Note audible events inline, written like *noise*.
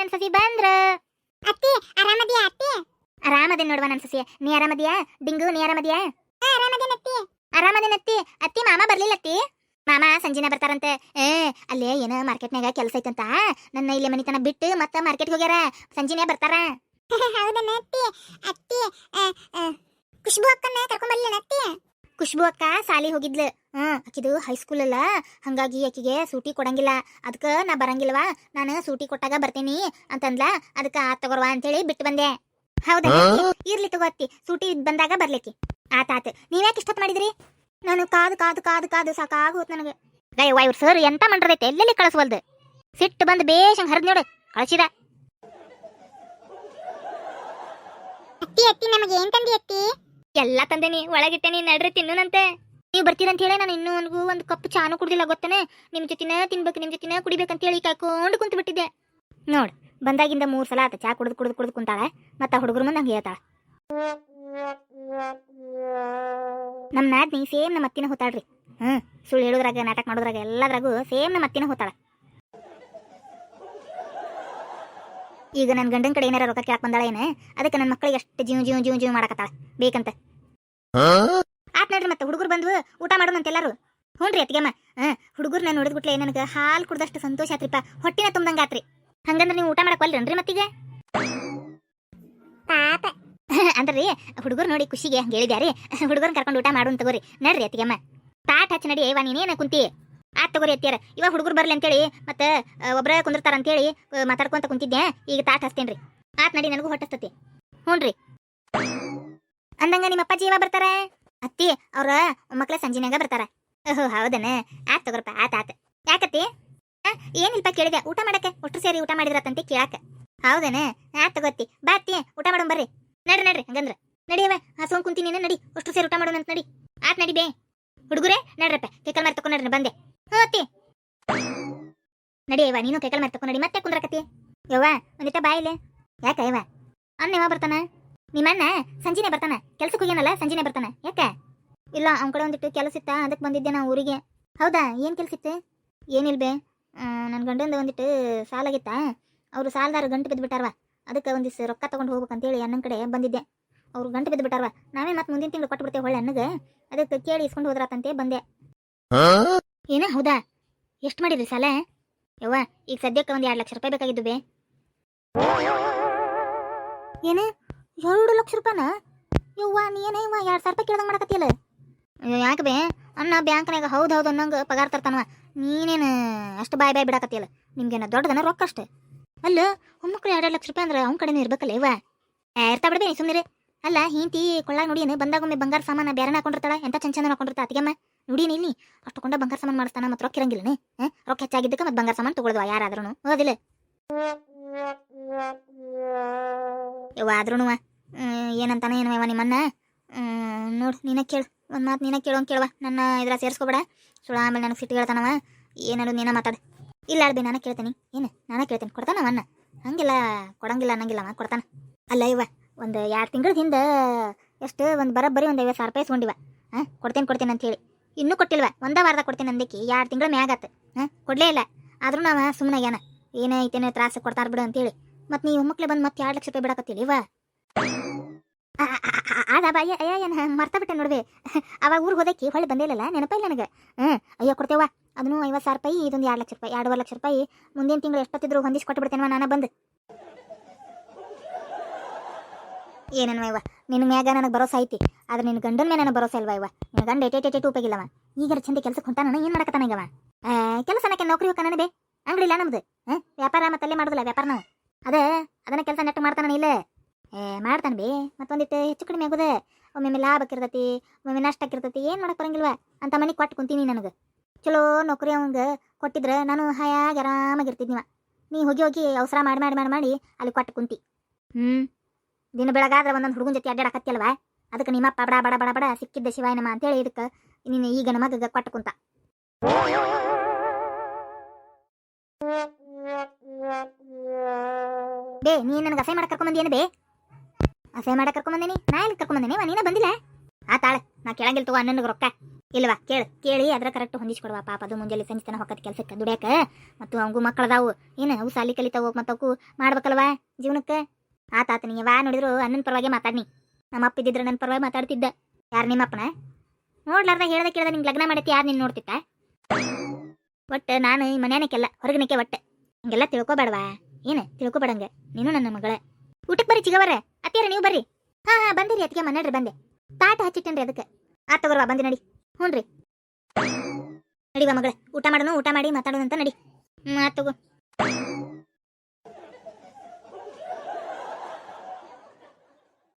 ನನ್ ಸಸಿ ಬಂದ್ರ? ಅತ್ತಿ ಆರಾಮದಿಯಾ ಅತ್ತಿ? ಆರಾಮದೇನ್ ನೋಡುವ ನನ್ನ ಸಸಿ? ನೀ ಆರಾಮದಿಯಾ? ಡಿಂಗು ನೀ ಆರಾಮದಿಯಾ? ಆರಾಮದೇನ ಅತ್ತಿ. ಆರಾಮದೇನತ್ತಿ ಅತ್ತಿ? ಮಾಮ ಬರ್ಲಿಲ್ಲತ್ತಿ ಮಾಮ ಸಂಜಿನ ಬರ್ತಾರಂತೆ. ಏ ಅಲ್ಲೇ ಏನ ಮಾರ್ಕೆಟ್ನಾಗ ಕೆಲಸ ಐತಂತ. ನನ್ನ ಇಲ್ಲಿ ಮನಿತನ ಬಿಟ್ಟು ಮತ್ತ ಮಾರ್ಕೆಟ್ಗೆ ಹೋಗ್ಯಾರ. ಸಂಜಿನೇ ಬರ್ತಾರ? *laughs* ಹೌದನ ಅತ್ತಿ. ಅತ್ತಿ ಖುಷ್ಬು ಅಕ್ಕನ ಕರ್ಕೊಂಡ್ ಬರ್ಲಿಲ್ಲ ಅತ್ತಿ? ಖುಷ್ಬು ಅಕ್ಕ ಸಾಲಿ ಹೋಗಿದ್ಲು. ಹ್ಮ್ ಆಕಿದು ಹೈಸ್ಕೂಲ್ ಅಲ್ಲ. ಹಂಗಾಗಿ ಆಕಿಗೆ ಸೂಟಿ ಕೊಡಂಗಿಲ್ಲ. ಅದಕ್ಕ ನಾ ಬರಂಗಿಲ್ವಾ? ನಾನು ಸೂಟಿ ಕೊಟ್ಟಾಗ ಬರ್ತೀನಿ ಅಂತಂದ್ಲ. ಅದಕ್ಕ ಆ ತಗೋರ್ವಾ ಅಂತೇಳಿ ಬಿಟ್ಟು ಬಂದೆ. ಹೌದಾ ಇರ್ಲಿ ತಗೋ ಅತ್ತಿ ಸೂಟಿ ಬಂದಾಗ ಬರ್ಲಿಕ್ಕೆ ಆತ ಆತ. ನೀವ್ಯಾಕೆ ಇಷ್ಟೊತ್ತು ಮಾಡಿದ್ರಿ? ನಾನು ಕಾದು ಕಾದು ಕಾದು ಕಾದು ಸಾಕಾಗೋತ್ ನನಗೆ. ಗಯ್ಯವ್ವ ಇವ್ರು ಸರ್ ಎಂತ ಮಾಡ್ರೈತೆ? ಎಲ್ಲೆಲ್ಲಿ ಕಳಿಸ್ವಲ್ದು? ಸಿಟ್ಟು ಬಂದು ಬೇಷಂಗ್ ಹರಿದ್ ನೋಡು. ಕಳಿಸಿದ. ಅತ್ತಿ ಅತ್ತಿ ನಮಗೆ ಏನ್ ತಂದಿ ಅತ್ತಿ? ಎಲ್ಲ ತಂದೇನಿ. ಒಳಗಿಟ್ಟೇನಿ ನಡ್ರಿ ತಿನ್ನುನಂತೆ. ನೀವು ಬರ್ತೀರಂತ ಹೇಳಿ ನಾನು ಇನ್ನೂ ಒಂದು ಒಂದು ಕಪ್ ಚಾನು ಕುಡ್ದಿಲ್ಲ, ಗೊತ್ತಾನೆ? ನಿಮ್ಮ ಜೊತಿನ ತಿನ್ಬೇಕು ನಿಮ್ಮ ಜೊತಿನ ಕುಡಿಬೇಕಂತ ಹೇಳಿ ಕಾಯ್ಕೊಂಡು ಕುಂತು ಬಿಟ್ಟಿದ್ದೆ. ನೋಡ್, ಬಂದಾಗಿಂದ ಮೂರು ಸಲ ಆತ ಚಾ ಕುಡಿದು ಕುಡಿದು ಕುಡ್ದು ಕುಂತಾಳೆ, ಮತ್ತೆ ಹುಡುಗರು ಮುಂದೆ ಹಂಗೆ ಹೇಳ್ತಾಳೆ. ನಮ್ಮ ನಾದ್ನಿ ಸೇಮ್ ನಮ್ಮ ಅತ್ತಿನ ಹೋತಾಳ್ರಿ ಹ್ಞೂ ಸುಳ್ಳು ಹೇಳೋದ್ರಾಗ, ನಾಟಕ ಮಾಡೋದ್ರಾಗ, ಎಲ್ಲದ್ರಾಗೂ ಸೇಮ್ ನಮ್ಮ ಅತ್ತಿನ ಹೋತಾಳ ಈಗ ನನ್ನ ಗಂಡನ ಕಡೆ ಏನಾರ ರೊಕ್ಕ ಕೇಳಕ್ ಬಂದಾಳ ಏನ ಅದಕ್ಕೆ ನನ್ನ ಮಕ್ಕಳಿಗೆ ಅಷ್ಟು ಜೀವ ಜೀವ ಜೀವ ಜೀವ ಮಾಡಕತ್ತಾಳ. ಬೇಕಂತ. ಆತ್ ನೋಡ್ರಿ ಮತ್ತೆ ಹುಡುಗರು ಬಂದ್ವು ಊಟ ಮಾಡೋಣಂತ ಎಲ್ಲಾರು. ರೀ ಅತ್ತಿಗೆಮ್ಮ ಹಾಂ ನಾ ನೋಡಿದ್ಬಿಟ್ಲೆ ನನಗೆ ಹಾಲು ಕುಡ್ದಷ್ಟು ಸಂತೋಷ ಆತ್ರಿಪ್ಪ. ಹೊಟ್ಟಿನ ತುಂಬ್ದಂಗೆ ಆತ್ರಿ. ಹಂಗಂದ್ರೆ ನೀವು ಊಟ ಮಾಡಕ್ಕಲ್ರಿ ಮತ್ತೀಗ? ಪಾಪ. *laughs* ಅಂದ್ರಿ ಹುಡುಗರು ನೋಡಿ ಖುಷಿಗೆ ಹಂಗೆ ಹೇಳಿದ್ಯಾರಿ. *laughs* ಹುಡುಗರ್ನ ಕರ್ಕೊಂಡು ಊಟ ಮಾಡು ಅಂತ ತಗೋರಿ. ನಡ್ರಿ ಅತ್ತಿಗೆಮ್ಮ ತಾಟ್ ಹಚ್ಚಿ ನಡಿ ಇವ ನೀನೇನ ಕುಂತಿ? ಆತ್ ತಗೋರಿ ಅತ್ತಿಯಾರ. ಇವ ಹುಡುಗರು ಬರ್ಲಿ ಅಂತೇಳಿ ಮತ್ತೆ ಒಬ್ರ ಕುಂದಿರ್ತಾರ ಅಂತೇಳಿ ಹೇಳಿ ಮಾತಾಡ್ಕೊಂತ ಕುಂತಿದ್ದೆ ಈಗ ತಾಟ್ ಹಚ್ತೇನ್ರಿ. ಆತ್ ನಡಿ ನನಗೂ ಹೊಟ್ಟಸ್ತತಿ. ಹ್ಞೂನ್ರಿ ಅಂದಂಗ ನಿಮ್ಮ ಅಪ್ಪಾಜಿ ಯಾವಾಗ ಬರ್ತಾರ? ಅತ್ತಿ, ಅವ್ರ ಮಕ್ಳ ಸಂಜಿನಾಗ ಬರ್ತಾರ. ಓಹೋ, ಹೌದನ? ಆತ್ ತಗೋರಪ್ಪ, ಆತ್ ಆತ್. ಯಾಕತ್ತಿ? ಏನಿಲ್ಪ ಕೇಳಿದೆ? ಊಟ ಮಾಡಕ್ಕೆ? ಒಟ್ಟು ಸೇರಿ ಊಟ ಮಾಡಿದ್ರತ್ತಂತೆ ಕೇಳಾಕ. ಹೌದನ? ಆತ್ ತಗೋತಿ ಬಾ ಅತ್ತಿ, ಊಟ ಮಾಡೋಣ ಬರ್ರಿ. ನಡ್ರಿ ನಡ್ರಿ, ಹಂಗಂದ್ರ. ನಡಿಯವ ಹಸ್ಕೊಂಡ್ ಕುಂತೀನಿ ನಡಿ. ಅಷ್ಟು ಸೇರಿ ಊಟ ಮಾಡೋಣ ಅಂತ ನಡಿ. ಆತ್ ನಡಿ ಬೇ. ಹುಡುಗರೇ, ನಡ್ರಪ್ಪ, ಕೈಕಲ್ ಮಾರಿ ತಕೊಂಡ್ರಿ ಬಂದೆ. ಹ್ಞೂ ಅತ್ತಿ. ನಡಿ ಯವ್ವ, ನೀನು ಕೈಕಲ್ ಮಾರಿ ತಕೊಂಡಿ ಮತ್ತೆ ಕುಂದ್ರಕತ್ತಿ? ಯವ್ವ ಒಂದಿಟ ಬಾಯಿಲೆ. ಯಾಕ ಯವ್ವ? ಅನ್ನ ಯಾವ ಬರ್ತಾನ? ನಿಮ್ಮಣ್ಣ ಸಂಜೆನೆ ಬರ್ತಾನೆ. ಕೆಲ್ಸಕ್ಕೆ ಹೋಗ್ಯಾನಲ್ಲ, ಸಂಜೆನೆ ಬರ್ತಾನೆ. ಯಾಕ? ಇಲ್ಲ, ಅವ್ನ ಕಡೆ ಒಂದಿಟ್ಟು ಕೆಲಸ ಇತ್ತ, ಅದಕ್ಕೆ ಬಂದಿದ್ದೆ ನಾ ಊರಿಗೆ. ಹೌದಾ, ಏನು ಕೆಲಸ ಇತ್ತು? ಏನಿಲ್ಲ ಬೇ. ನನ್ನ ಗಂಡಂದ ಒಂದಿಟ್ಟು ಸಾಲಾಗಿತ್ತ ಅವರು ಸಾಲದಾರ ಗಂಟು ಬಿದ್ದುಬಿಟ್ಟಾರವ ಅದಕ್ಕೆ ಒಂದಿಷ್ಟು ರೊಕ್ಕ ತೊಗೊಂಡು ಹೋಗ್ಬೇಕಂತೇಳಿ ಅಣ್ಣನ ಕಡೆ ಬಂದಿದ್ದೆ. ಅವ್ರು ಗಂಟು ಬಿದ್ದುಬಿಟ್ಟಾರವ ನಾವೇ ಮತ್ತೆ ಮುಂದಿನ ತಿಂಗಳು ಕೊಟ್ಟು ಬಿಡ್ತೇವೆ ಹೊಳ್ಳೆ ಅಣ್ಣಗೆ. ಅದಕ್ಕೆ ಕೇಳಿ ಇಸ್ಕೊಂಡು ಹೋದ್ರಾತಂತೆ ಬಂದೆ. ಏನ, ಹೌದಾ? ಎಷ್ಟು ಮಾಡಿದ್ರಿ ಸಾಲ? ಯವ್ವ, ಈಗ ಸದ್ಯಕ್ಕೆ ಒಂದು ಎರಡು ಲಕ್ಷ ರೂಪಾಯಿ ಬೇಕಾಗಿದ್ದು ಬೇ. ಏನು? ಎರಡು ಲಕ್ಷ ರೂಪಾಯಿನ? ನೀ ಏನೇ ಇವ ಎರಡು ಸಾವಿರ ರೂಪಾಯಿ ಕೇಳ್ದಂಗೆ ಮಾಡಕತ್ತಿಲ್ಲ ಅಯ್ಯೋ, ಯಾಕೆ ಬೇ? ಅಣ್ಣ ಬ್ಯಾಂಕ್ನಾಗ ಹೌದು ಹೌದು ಅನ್ನಂಗೆ ಪಗಾರ ತರ್ತಾನವ. ನೀನೇನು ಅಷ್ಟು ಬಾಯ್ ಬಾಯ್ ಬಿಡಕತ್ತಿಲ್ಲ ನಿಮ್ಗೇನ ದೊಡ್ಡದನ ರೊಕ್ಕ ಅಷ್ಟೇ. ಅಲ್ಲ ಒಮ್ಮಕ್ಕಳು ಎರಡು ಲಕ್ಷ ರೂಪಾಯಿ ಅಂದ್ರೆ ಅವ್ನ ಕಡೆನೇ ಇರ್ಬೇಕಲ್ಲ ಇವ ಏರ್ತಾ ಇರ್ತಾ ಬಿಡ್ಬೇ ಸುಮ್ಮನೆ ಅಲ್ಲ ಹಿಂತಿ ಕೊಳ್ಳಾಗ ನೋಡಿ ಬಂದಾಗೊಮ್ಮೆ ಬಂಗಾರ ಸಾಮಾನ ಬೇರೆ ಹಾಕೊಂಡಿರ್ತಾಳ? ಎಂತ ಚಂದ ಚಂದ ಹಾಕೊಂಡಿರ್ತಾ ಅತಿಗೆಮ್ಮ ನೋಡೀನಿ ಇಲ್ಲಿ? ಅಷ್ಟು ಕೊಂಡ ಬಂಗಾರ ಸಾಮಾನು ಮಾಡಿಸ್ತಾನ ಮತ್ತೆ ರೊಕ್ಕ ಇರಂಗಿಲ್ಲನೇ? ರೊಕ್ಕ ಹೆಚ್ಚಾಗಿದ್ದಕ್ಕೆ ಮತ್ತೆ ಬಂಗಾರ ಸಾಮಾನು ತಗೊಳ್ದ್ವ ಯಾರಾದ್ರೂ ಓದಿಲ್ಲ. ಯವ್ವ ಆದ್ರೂ ಏನಂತಾನೆ ಏನು ಯವ್ವ ನಿಮ್ಮನ್ನ. ನೋಡು, ನೀನ ಕೇಳು. ಒಂದು ಮಾತು ನೀನ ಕೇಳು ಅಂತ ಕೇಳುವ. ನನ್ನ ಇದ್ರ ಸೇರಿಸ್ಕೊಬೇಡ. ಸುಳ ಆಮೇಲೆ ನನಗೆ ಸಿಟ್ಟು ಹೇಳ್ತಾನವ. ಏನಾದ್ರು ನೀನ ಮಾತಾಡು. ಇಲ್ಲ ಅಳ್ಬಿ, ನಾನು ಕೇಳ್ತೀನಿ. ಏನು? ನಾನು ಕೇಳ್ತೀನಿ. ಕೊಡ್ತಾನ ಅವನ್ನ ಹಂಗಿಲ್ಲ, ಕೊಡಂಗಿಲ್ಲ, ಅನ್ನಂಗಿಲ್ಲ ಅವ, ಕೊಡ್ತಾನ. ಅಲ್ಲ ಇವ ಒಂದು ಎರಡು ತಿಂಗಳ ಹಿಂದೆ ಎಷ್ಟು ಒಂದು ಬರೋಬ್ಬರಿ ಒಂದು ಐವತ್ತು ಸಾವಿರ ರೂಪಾಯಿ ಇಸ್ಕೊಂಡಿವ ಹಾಂ, ಕೊಡ್ತೇನೆ ಕೊಡ್ತೇನೆ ಅಂತ ಹೇಳಿ. ಇನ್ನೂ ಕೊಟ್ಟಿಲ್ವ? ಒಂದೇ ವಾರದ ಕೊಡ್ತೀನಿ ಅಂದಕ್ಕೆ ಎರಡು ತಿಂಗಳ ಮ್ಯಾಗತ್ತೆ ಹಾಂ, ಕೊಡಲೇ ಇಲ್ಲ. ಆದ್ರೂ ನಾವು ಸುಮ್ಮನೆ ಆಗ್ಯಾನ ಏನೈತೇನೋ ತ್ರಾಸ ಕೊಡ್ತಾರ ಬಿಡು ಅಂತೇಳಿ ಮತ್ತು ನೀವು ಮಕ್ಳು ಬಂದು ಮತ್ತೆ ಎರಡು ಲಕ್ಷ ರೂಪಾಯಿ ಬಿಡಕತ್ತಿಲ್ಲ ಇವ ಅದ ಅಯ್ಯ ಅಯ್ಯ, ಏನು ಮರ್ತಬಿಟ್ಟೆ ಬಿಟ್ಟೆ ನೋಡ್ಬೆ ಅವಾಗ ಊರಿಗೆ ಹೋದಕ್ಕೆ ಹೊಳ್ಳಿ ಬಂದೇ ಇಲ್ಲಲ್ಲ, ನೆನಪ ಇಲ್ಲ ನನಗೆ. ಹ್ಞೂ ಅಯ್ಯೋ ಕೊಡ್ತೇವ ಅದನ್ನು ಐವತ್ತು ಸಾವಿರ ರೂಪಾಯಿ, ಇದೊಂದು ಎರಡು ಲಕ್ಷ ರೂಪಾಯಿ, ಎರಡೂವರೆ ಲಕ್ಷ ರೂಪಾಯಿ, ಮುಂದಿನ ತಿಂಗಳು ಎಷ್ಟೊತ್ತಿದ್ರು ಹೊಂದಿಸಿ ಕೊಟ್ಟು ಬಿಡ್ತೇನೆ ನಾನು ಬಂದು. ಏನೇನು ಇವ ನಿನ್ನ ಮ್ಯಾಗ ನನಗೆ ಭರೋಸೆ ಐತಿ, ಆದ್ರೆ ನಿನ್ನ ಗಂಡನ ಮೇಲೆ ನನಗೆ ಭರೋಸೆ ಇಲ್ವಾ ಇವ? ನಿನ್ನ ಗಂಡ ಏಟೇ ಏಟೇ ಉಪಯೋಗಿಲ್ಲವ. ಈಗಾರ ಚಂದ ಕೆಲಸಕ್ಕೆ ಹೊಂಟಾನ ಏನು ಮಾಡಕತ್ತಾನ ಈಗವ? ಕೆಲಸ ಅನ್ನಕ್ಕೆ ನೌಕರಿ ಹೋಗ್ತಾನ ಬೇ ಅಂಗಡಿ ಇಲ್ಲ ನಮ್ದು ವ್ಯಾಪಾರ ಮತ್ತಲ್ಲೇ ಮಾಡೋದಿಲ್ಲ ವ್ಯಾಪಾರ ನಾವು. ಅದೇ, ಅದನ್ನ ಕೆಲಸ ನೆಟ್ಟು ಮಾಡ್ತಾನ ಇಲ್ಲ ಏ, ಮಾಡ್ತಾನೆ ಬೇ. ಮತ್ತೊಂದಿಟ್ಟು ಹೆಚ್ಚು ಕಡಿಮೆ ಆಗೋದೆ. ಒಮ್ಮೊಮ್ಮೆ ಲಾಭಕ್ಕಿರ್ತೈತಿ ಒಮ್ಮೊಮ್ಮೆ ನಷ್ಟಕ್ಕಿರ್ತೈತಿ ಏನು ಮಾಡಕ್ಕೆ ಬರಂಗಿಲ್ವ? ಅಂತ ಮನೆಗೆ ಕೊಟ್ಟು ಕುಂತೀನಿ ನನಗೆ. ಚಲೋ ನೌಕರಿ ಅವಂಗೆ ಕೊಟ್ಟಿದ್ರೆ ನಾನು ಹಾಯಾಗಿ ಆರಾಮಾಗಿರ್ತಿದ್ನಿವ ನೀ ಹೋಗಿ ಹೋಗಿ ಅವಸರ ಮಾಡಿ ಮಾಡಿ ಮಾಡಿ ಮಾಡಿ ಅಲ್ಲಿ ಕೊಟ್ಟು ಕುಂತಿ. ಹ್ಞೂ ದಿನ ಬೆಳಗಾದ್ರೆ ಒಂದೊಂದು ಹುಡುಗನ ಜೊತೆ ಅಡ್ಡಾಡಕತ್ತಿಯಲ್ವ ಅದಕ್ಕೆ ನಿಮ್ಮಪ್ಪ ಬಡ ಬಡ ಬಡ ಬಡ ಸಿಕ್ಕಿದ್ದ ಶಿವಾಯನಮ್ಮ ಅಂತೇಳಿ ಇದಕ್ಕೆ ನೀನು ಈಗ ನಮಗೆ ಕೊಟ್ಟು ಕುಂತ. ಬೇ ನೀ ನನಗೆ ಅಸಹ್ಯ ಮಾಡಕ್ಕೆ ಕರ್ಕೊಂಬಂದೇನು ಬೇ? ಅಸಹ್ಯ ಮಾಡಕ್ಕೆ ಕರ್ಕೊಂಬಂದೇನಿ? ನಾ ಎಲ್ಲಿ ಕರ್ಕೊಂಬಂದೇನಿ? ನೀನ ಬಂದಿಲ್ಲ? ಆ ತಾಳೆ, ನಾ ಕೇಳಂಗಿಲ್ಲ ತಗೋ ಅನ್ನನಿಗೆ ರೊಕ್ಕ. ಇಲ್ವಾ? ಕೇಳು. ಕೇಳಿ ಅದ್ರ ಕರೆಕ್ಟ್ ಹೊಂದಿಸ್ಕೊಡುವ. ಪಾಪ ಅದು ಮುಂಜಾನೆ ಸಂಜೆ ತನ ಹೊಕ್ಕದ ಕೆಲಸಕ್ಕೆ ದುಡ್ಯಾಕ. ಮತ್ತು ಅವಂಗು ಮಕ್ಕಳದಾವು ಏನು, ಅವು ಸಾಲಿ ಕಲಿತಾವ ಮತ್ತು ಅವಕ್ಕೂ ಮಾಡ್ಬೇಕಲ್ವಾ ಜೀವನಕ್ಕೆ? ಆತಾತ ನೀ ವಾ ನೋಡಿದ್ರು ಅಣ್ಣನ ಪರವಾಗಿ ಮಾತಾಡ್ನಿ. ನಮ್ಮ ಅಪ್ಪ ಇದ್ದಿದ್ರೆ ನನ್ನ ಪರವಾಗಿ ಮಾತಾಡ್ತಿದ್ದ. ಯಾರು ನಿಮ್ಮಪ್ಪನ ನೋಡ್ಲಾರ್ದ ಹೇಳ್ದ ಕೇಳ್ದ, ನಿಂಗೆ ಲಗ್ನ ಮಾಡೈತಿ ಯಾರು ನೀನು ನೋಡ್ತಿತ್ತ ಒಟ್ಟು ನಾನು ಈ ಮನ್ಯಾನಕ್ಕೆಲ್ಲ, ಹೊರಗನಕ್ಕೆ ಒಟ್ಟೆ. ಹಿಂಗೆಲ್ಲ ತಿಳ್ಕೊಬೇಡವಾ? ಏನು ತಿಳ್ಕೊಬೇಡಂಗೆ ನೀನು ನನ್ನ ಮಗಳೇ. ಊಟಕ್ಕೆ ಬರೀ ಚಿಗವರ. ಅತ್ತಿಯರ, ನೀವು ಬರ್ರಿ. ಹಾ ಹಾ, ಬಂದಿರಿ ಅತ್ತಿಗೆ ಮನಡ್ರಿ ಬಂದೆ. ತಾಟ ಹಚ್ಚಿಟ್ಟೇನ್ರಿ ಅದಕ್ಕೆ. ಆ, ತಗೋರ್ವಾ, ಬಂದಿ, ನಡಿ. ಹ್ಞೂ ರೀ ನಡಿವಾ ಮಗಳ, ಊಟ ಮಾಡೋಣ ಊಟ ಮಾಡಿ ಮಾತಾಡೋಣ ಅಂತ ನಡಿ. ಹ್ಞೂ ಆ ತಗೋ.